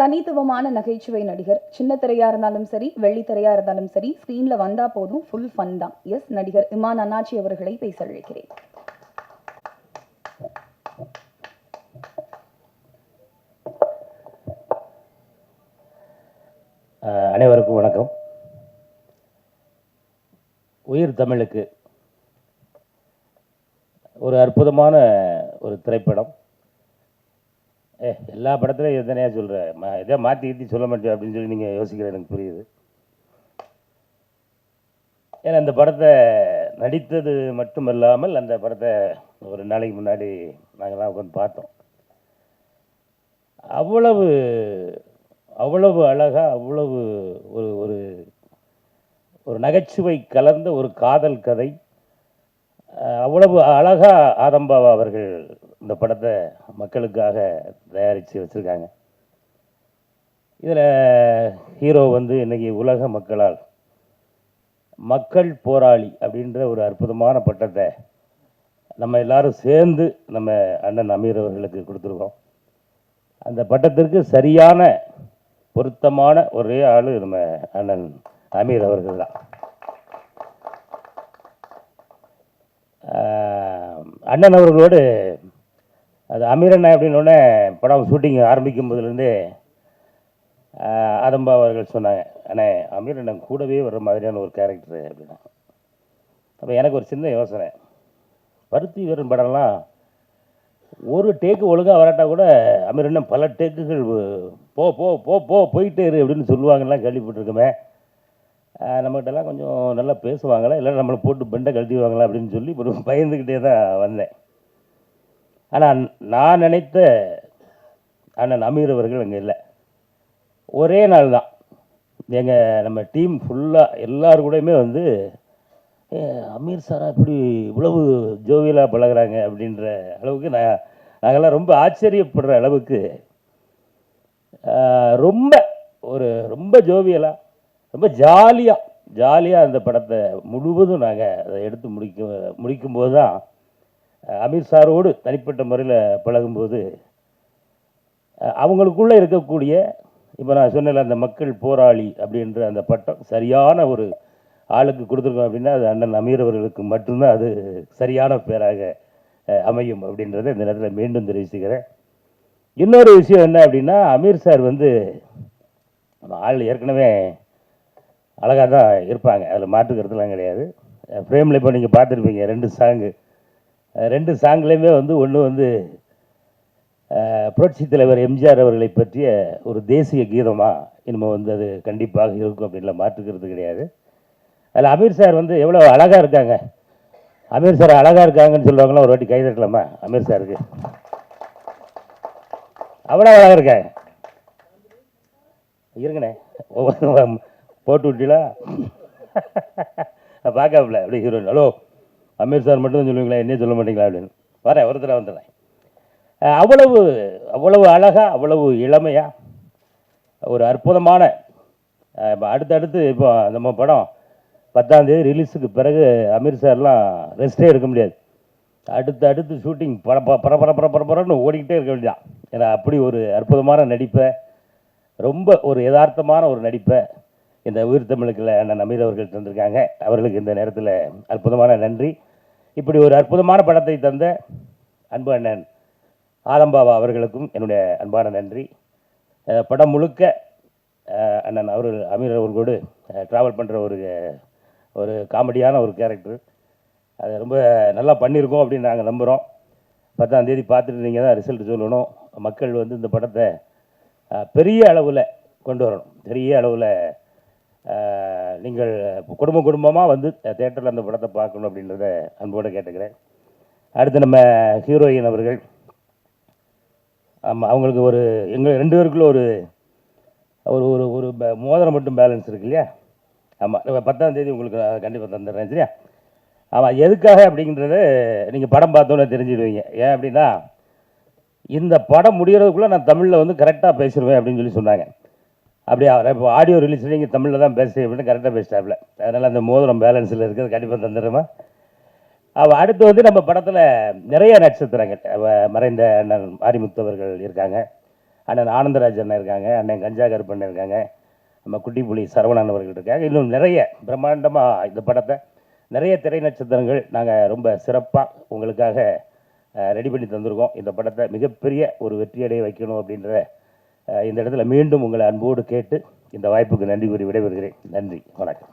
தனித்துவமான நகைச்சுவை நடிகர். சின்ன திரையா இருந்தாலும் சரி வெள்ளித்திரையா இருந்தாலும் சரி ஸ்க்ரீன்ல வந்தா போதும் ஃபுல் ஃபன் தான். எஸ் நடிகர் இமான் அண்ணாச்சி அவர்களை பேச அழைக்கிறேன் அனைவருக்கும் வணக்கம். உயிர் தமிழுக்கு ஒரு அற்புதமான ஒரு திரைப்படம். ஏ எல்லா படத்துலையும் எத்தனையா சொல்கிறேன் மா இதே மாற்றி கீத்தி சொல்ல மாட்டேன் அப்படின்னு சொல்லி நீங்கள் யோசிக்கிற எனக்கு புரியுது. ஏன்னா அந்த படத்தை நடித்தது மட்டும் இல்லாமல் அந்த படத்தை ஒரு நாளைக்கு முன்னாடி நாங்கள்லாம் உட்காந்து பார்த்தோம். அவ்வளவு அவ்வளவு அழகாக அவ்வளவு ஒரு ஒரு ஒரு நகைச்சுவை கலந்த ஒரு காதல் கதை அவ்வளவு அழகா ஆதம்பாவா அவர்கள் இந்த படத்தை மக்களுக்காக தயாரித்து வச்சுருக்காங்க. இதில் ஹீரோ வந்து இன்றைக்கி உலக மக்களால் மக்கள் போராளி அப்படின்ற ஒரு அற்புதமான பட்டத்தை நம்ம எல்லாரும் சேர்ந்து நம்ம அண்ணன் அமீர் அவர்களுக்கு கொடுத்துருக்கோம். அந்த பட்டத்திற்கு சரியான பொருத்தமான ஒரே ஆள் நம்ம அண்ணன் அமீர் அவர்கள் தான். அண்ணன் அவர்களோடு அது அமீரண்ணா அப்படின்னோடனே படம் ஷூட்டிங் ஆரம்பிக்கும் போதுலேருந்து ஆதம்பா அவர்கள் சொன்னாங்க அண்ணே அமீரண்ணன் கூடவே வர்ற மாதிரியான ஒரு கேரக்டர் அப்படின்னா. அப்போ எனக்கு ஒரு சின்ன யோசனை. பருத்தி வீரன் படம்லாம் ஒரு டேக்கு ஒழுங்காக வராட்டா கூட அமீரண்ணன் பல டேக்குகள் போ போ போ போ போயிட்டே இரு அப்படின்னு சொல்லுவாங்கலாம் கேள்விப்பட்டிருக்கோமே. நம்மகிட்டலாம் கொஞ்சம் நல்லா பேசுவாங்களா? இல்லை நம்மளை போட்டு பெண்டை கழட்டிடுவாங்களா அப்படின்னு சொல்லி ஒரு பயந்துக்கிட்டே தான் வந்தேன். ஆனால் நான் நினைத்த அண்ணன் அமீர் அவர்கள் அங்கே இல்லை. ஒரே நாள் தான். எங்கள் நம்ம டீம் ஃபுல்லாக எல்லாரு கூடயுமே வந்து அமீர் சாரா இப்படி இவ்வளவு ஜோவியலாக பழகுறாங்க அப்படின்ற அளவுக்கு நான் நாங்கள்லாம் ரொம்ப ஆச்சரியப்படுற அளவுக்கு ரொம்ப ஒரு ரொம்ப ஜோவியலாக ரொம்ப ஜாலியாக ஜாலியாக அந்த படத்தை முழுவதும் நாங்கள் அதை எடுத்து முடிக்க முடிக்கும்போது தான் அஹ், அமீர் சாரோடு தனிப்பட்ட முறையில் பழகும்போது அவங்களுக்குள்ளே இருக்கக்கூடிய இப்போ நான் சொன்னேன்ல அந்த மக்கள் போராளி அப்படின்ற அந்த பட்டம் சரியான ஒரு ஆளுக்கு கொடுத்துருக்கோம் அப்படின்னா அது அண்ணன் அமீர் அவர்களுக்கு மட்டும்தான் அது சரியான பேராக அமையும் அப்படின்றத இந்த நேரத்தில் மீண்டும் தெரிவிச்சுக்கிறேன். இன்னொரு விஷயம் என்ன அப்படின்னா அமீர் சார் வந்து நம்ம ஆள் ஏற்கனவே அழகாக தான் இருப்பாங்க அதில் மாற்றுக்கிறதுலாம் கிடையாது. ஃப்ரேமில் இப்போ நீங்கள் பார்த்துருப்பீங்க ரெண்டு சாங்கு ரெண்டு சாங்லேயுமே வந்து ஒன்று வந்து புரட்சி தலைவர் எம்ஜிஆர் அவர்களை பற்றிய ஒரு தேசிய கீதமாக இனிமேல் வந்து அது கண்டிப்பாக இருக்கும் அப்படின்லாம் மாற்றுக்கிறது கிடையாது. அதில் அமீர் சார் வந்து எவ்வளோ அழகாக இருக்காங்க. அமீர் சார் அழகாக இருக்காங்கன்னு சொல்லுவாங்களா? ஒரு வாட்டி கை தட்டலாமா? அமீர் சாருக்கு. அவ்வளோ அழகாக இருக்காங்க. இருங்கண்ணே. ஒவ்வொரு போட்டு விட்டீங்களா? பார்க்காப்புல அப்படி ஹீரோயின். ஹலோ. அமீர் சார் மட்டும் தான் சொல்லுவீங்களா? என்ன சொல்ல மாட்டீங்களா அப்படின்னு. வரேன் ஒருத்தர வந்துடுறேன். அவ்வளவு அவ்வளவு அழகாக அவ்வளவு இளமையாக ஒரு அற்புதமான இப்போ அடுத்தடுத்து இப்போ நம்ம படம் பத்தாந்தேதி ரிலீஸுக்கு பிறகு அமீர் சார்லாம் ரெஸ்ட்டே எடுக்க முடியாது. அடுத்து அடுத்து ஷூட்டிங் பர பர பர பர பர ஓடிக்கிட்டே இருக்க வேண்டியதான் ஏன்னா அப்படி ஒரு அற்புதமான நடிப்பை ரொம்ப ஒரு யதார்த்தமான ஒரு நடிப்பை இந்த உயிர் தமிழுக்கில் அண்ணன் அமீர் அவர்கள் தந்திருக்காங்க. அவர்களுக்கு இந்த நேரத்தில் அற்புதமான நன்றி. இப்படி ஒரு அற்புதமான படத்தை தந்த அன்பு அண்ணன் ஆலம்பாபா அவர்களுக்கும் என்னுடைய அன்பான நன்றி. படம் முழுக்க அண்ணன் அவர்கள் அமீர் அவர்களோடு ட்ராவல் பண்ணுற ஒரு ஒரு காமெடியான ஒரு கேரக்டர் அது ரொம்ப நல்லா பண்ணியிருக்கோம் அப்படின்னு நாங்கள் நம்புகிறோம் பத்தாம் தேதி பார்த்துட்டு நீங்கள் தான் ரிசல்ட் சொல்லணும். மக்கள் வந்து இந்த படத்தை பெரிய அளவில் கொண்டு வரணும். பெரிய அளவில் நீங்கள் குடும்ப குடும்பமாக வந்து தேட்டரில் அந்த படத்தை பார்க்கணும் அப்படின்றத அன்போடு கேட்டுக்கிறேன். அடுத்து நம்ம ஹீரோயின் அவர்கள். ஆமாம் அவங்களுக்கு ஒரு எங்கள் ரெண்டு பேருக்குள்ள ஒரு ஒரு ஒரு ஒரு மோதிரம் மட்டும் பேலன்ஸ் இருக்கு இல்லையா? ஆமாம் பத்தாம் தேதி உங்களுக்கு கண்டிப்பாக தந்துடுறேன் சரியா? ஆமாம் எதுக்காக அப்படிங்கிறத நீங்கள் படம் பார்த்தோன்னே தெரிஞ்சிடுவீங்க. ஏன் அப்படின்னா இந்த படம் முடிகிறதுக்குள்ளே நான் தமிழில் வந்து கரெக்டாக பேசிடுவேன் அப்படின்னு சொல்லி சொன்னாங்க. அப்படியே இப்போ ஆடியோ ரிலீஸ் நீங்கள் தமிழில் தான் பேச அப்படின்னு கரெக்டாக பேசிட்டாப்ல அதனால் அந்த மோதிரம் பேலன்ஸில் இருக்கிறது கண்டிப்பாக தந்துடுமா அவள் அடுத்து வந்து நம்ம படத்தில் நிறைய நட்சத்திரங்கள். மறைந்த அண்ணன் ஆரிமுத்தவர்கள் இருக்காங்க. அண்ணன் ஆனந்தராஜ் அண்ணன் இருக்காங்க. அண்ணன் கஞ்சா கருப்பண்ணன் இருக்காங்க. நம்ம குட்டிப்புலி சரவணன் அவர்கள் இருக்காங்க. இன்னும் நிறைய பிரம்மாண்டமாக இந்த படத்தை நிறைய திரை நட்சத்திரங்கள் நாங்கள் ரொம்ப சிறப்பாக உங்களுக்காக ரெடி பண்ணி தந்திருக்கோம். இந்த படத்தை மிகப்பெரிய ஒரு வெற்றியடைய வைக்கணும் அப்படின்ற இந்த இடத்துல மீண்டும் உங்களை அன்போடு கேட்டு இந்த வாய்ப்புக்கு நன்றி கூறி விடைபெறுகிறேன். நன்றி. வணக்கம்.